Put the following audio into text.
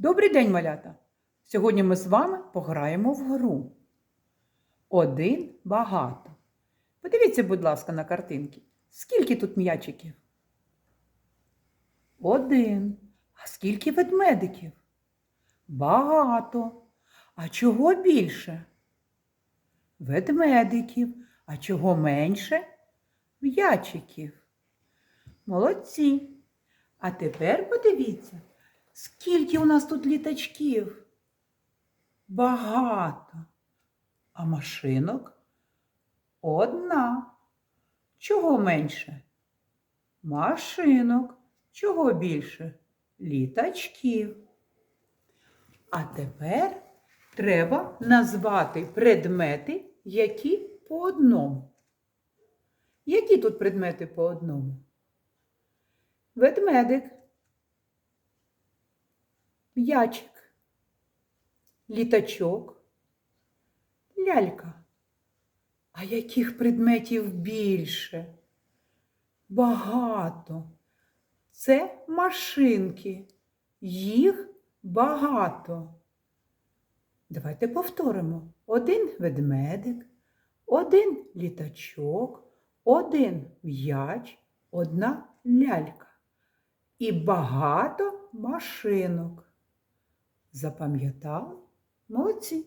Добрий день, малята! Сьогодні ми з вами пограємо в гру. Один багато. Подивіться, будь ласка, на картинки. Скільки тут м'ячиків? Один. А скільки ведмедиків? Багато. А чого більше? Ведмедиків. А чого менше? М'ячиків. Молодці. А тепер подивіться, скільки у нас тут літачків. Багато. А машинок одна. Чого менше? Машинок. Чого більше? Літачків. А тепер треба назвати предмети, які по одному. Які тут предмети по одному? Ведмедик, м'ячик, літачок, лялька. А яких предметів більше? Багато. Це машинки. Їх багато. Давайте повторимо. Один ведмедик, один літачок, один м'яч, одна лялька і багато машинок. Запам'ятали? Молодці!